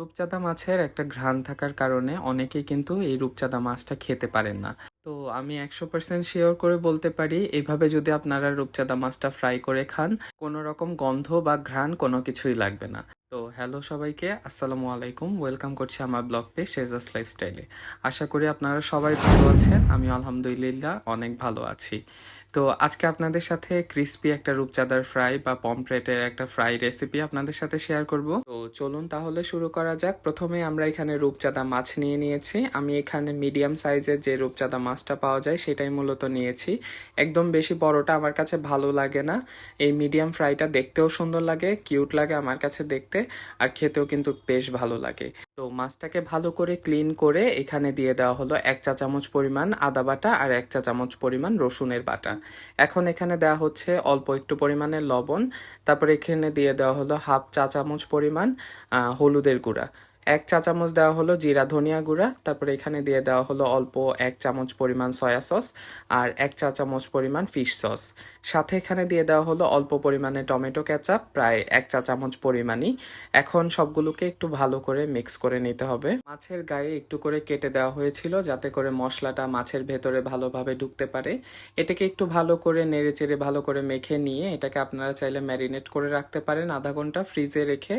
রূপচাঁদা মাছের একটা ঘ্রাণ থাকার কারণে অনেকেই কিন্তু এই রূপচাঁদা মাছটা খেতে পারেন না। তো আমি একশো পার্সেন্ট শিওর করে বলতে পারি এইভাবে যদি আপনারা রূপচাঁদা মাছটা ফ্রাই করে খান, কোনো রকম গন্ধ বা ঘ্রাণ কোনো কিছুই লাগবে না। তো হ্যালো সবাইকে, আসসালামু আলাইকুম ওয়েলকাম করছি আমার ব্লগ পেজ শেজাস লাইফস্টাইলে আশা করি আপনারা সবাই ভালো আছেন আমি আলহামদুলিল্লাহ অনেক ভালো আছি। তো আজকে আপনাদের সাথে ক্রিস্পি একটা রূপচাঁদার ফ্রাই বা পমফ্রেটের একটা ফ্রাই রেসিপি আপনাদের সাথে শেয়ার করব। তো চলুন তাহলে শুরু করা যাক। প্রথমে আমরা এখানে রূপচাঁদা মাছ নিয়ে নিয়েছি। আমি এখানে মিডিয়াম সাইজের যে রূপচাঁদা মাছটা পাওয়া যায়, সেটাই মূলত নিয়েছি। একদম বেশি বড়টা আমার কাছে ভালো লাগে না। এই মিডিয়াম ফ্রাইটা দেখতেও সুন্দর লাগে কিউট লাগে আমার কাছে দেখতে, আর খেতেও কিন্তু বেশ ভালো লাগে। তো মাছটাকে ভালো করে ক্লিন করে এখানে দিয়ে দেওয়া হলো এক চা চামচ পরিমাণ আদা বাটা আর এক চা চামচ পরিমাণ রসুনের বাটা। এখন এখানে দেওয়া হচ্ছে অল্প একটু পরিমাণে লবণ। তারপরে এখানে দিয়ে দেওয়া হলো হাফ চা চামচ পরিমাণ হলুদের গুঁড়া। এক চা চামচ দেওয়া হলো জিরা ধনিয়া গুঁড়া, তারপরে এখানে দিয়ে দেওয়া হলো অল্প এক চামচ পরিমাণ সয়া সস আর এক চা চামচ পরিমাণ ফিশ সস। সাথে এখানে দিয়ে দেওয়া হলো অল্প পরিমাণে টমেটো কেচাপ, প্রায় এক চা চামচ পরিমাণই। এখন সবগুলোকে একটু ভালো করে মিক্স করে নিতে হবে। মাছের গায়ে একটু করে কেটে দেওয়া হয়েছিল যাতে করে মশলাটা মাছের ভেতরে ভালোভাবে ঢুকতে পারে। এটাকে একটু ভালো করে নেড়ে চেড়ে ভালো করে মেখে নিয়ে এটাকে আপনারা চাইলে ম্যারিনেট করে রাখতে পারেন আধা ঘণ্টা ফ্রিজে রেখে,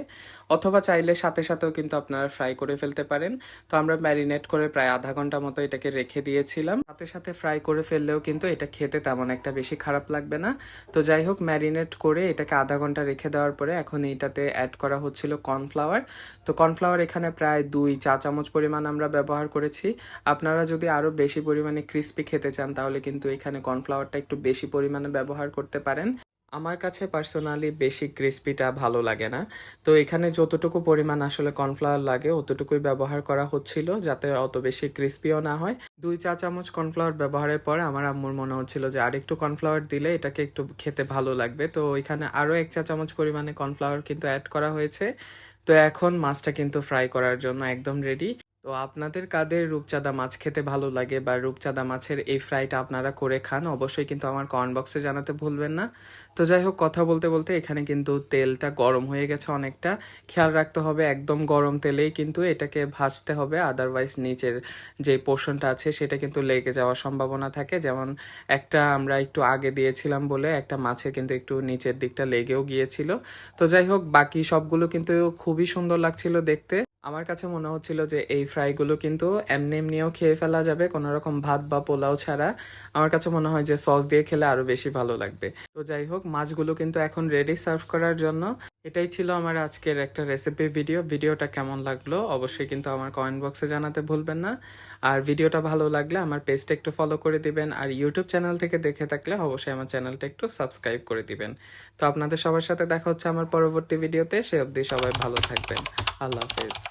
অথবা চাইলে সাথে সাথেও কিন্তু আপনারা ফ্রাই করে ফেলতে পারেন। তো আমরা ম্যারিনেট করে প্রায় আধা ঘণ্টা মতো এটাকে রেখে দিয়েছিলাম। সাথে সাথে ফ্রাই করে ফেললেও কিন্তু এটা খেতে তেমন একটা বেশি খারাপ লাগবে না। তো যাই হোক ম্যারিনেট করে এটাকে আধা ঘণ্টা রেখে দেওয়ার পরে এখন এইটাতে অ্যাড করা হচ্ছিল কর্নফ্লাওয়ার তো কর্নফ্লাওয়ার এখানে প্রায় দুই চা চামচ পরিমাণ আমরা ব্যবহার করেছি। আপনারা যদি আরও বেশি পরিমাণে ক্রিস্পি খেতে চান, তাহলে কিন্তু এখানে কর্নফ্লাওয়ারটা একটু বেশি পরিমাণে ব্যবহার করতে পারেন। আমার কাছে পার্সোনালি বেশি ক্রিস্পিটা ভালো লাগে না। তো এখানে যতটুকু পরিমাণ আসলে কর্নফ্লাওয়ার লাগে, অতটুকুই ব্যবহার করা হচ্ছিল যাতে অত বেশি ক্রিস্পিও না হয়। দুই চা চামচ কর্নফ্লাওয়ার ব্যবহারের পরে আমার আম্মুর মনে হচ্ছিল যে আরেকটু কর্নফ্লাওয়ার দিলে এটাকে একটু খেতে ভালো লাগবে। তো এখানে আরও এক চা চামচ পরিমাণে কর্নফ্লাওয়ার কিন্তু অ্যাড করা হয়েছে। তো এখন মাছটা কিন্তু ফ্রাই করার জন্য একদম রেডি তো আপনাদের কাদের রূপচাঁদা মাছ খেতে ভালো লাগে বা রূপচাঁদা মাছের এই ফ্রাইটা আপনারা করে খান, অবশ্যই কিন্তু আমার কমেন্ট বক্সে জানাতে ভুলবেন না। তো যাই হোক, কথা বলতে বলতে এখানে কিন্তু তেলটা গরম হয়ে গেছে অনেকটা। খেয়াল রাখতে হবে, একদম গরম তেলেই কিন্তু এটাকে ভাজতে হবে আদারওয়াইজ নিচের যে পোর্শনটা আছে সেটা কিন্তু লেগে যাওয়ার সম্ভাবনা থাকে। যেমন একটা আমরা একটু আগে দিয়েছিলাম বলে একটা মাছের কিন্তু একটু নিচের দিকটা লেগেও গিয়েছিল। তো যাই হোক, বাকি সবগুলো কিন্তু খুবই সুন্দর লাগছিল দেখতে। আমার কাছে মনে হচ্ছিল যে এই ফ্রাইগুলো কিন্তু এমনি এমনিও খেয়ে ফেলা যাবে, কোনো রকম ভাত বা পোলাও ছাড়া। আমার কাছে মনে হয় যে সস দিয়ে খেলে আরও বেশি ভালো লাগবে। তো যাই হোক, মাছগুলো কিন্তু এখন রেডি সার্ভ করার জন্য। এটাই ছিল আমার আজকের একটা রেসিপি ভিডিও ভিডিওটা কেমন লাগল অবশ্যই কিন্তু আমার কমেন্ট বক্সে জানাতে ভুলবেন না। আর ভিডিওটা ভালো লাগলে আমার পেজটা একটু ফলো করে দিবেন। আর ইউটিউব চ্যানেল থেকে দেখে থাকলে অবশ্যই আমার চ্যানেলটা একটু সাবস্ক্রাইব করে দিবেন। তো আপনাদের সবার সাথে দেখা হচ্ছে আমার পরবর্তী ভিডিওতে সে অবধি সবাই ভালো থাকবেন। আল্লাহ হাফেজ।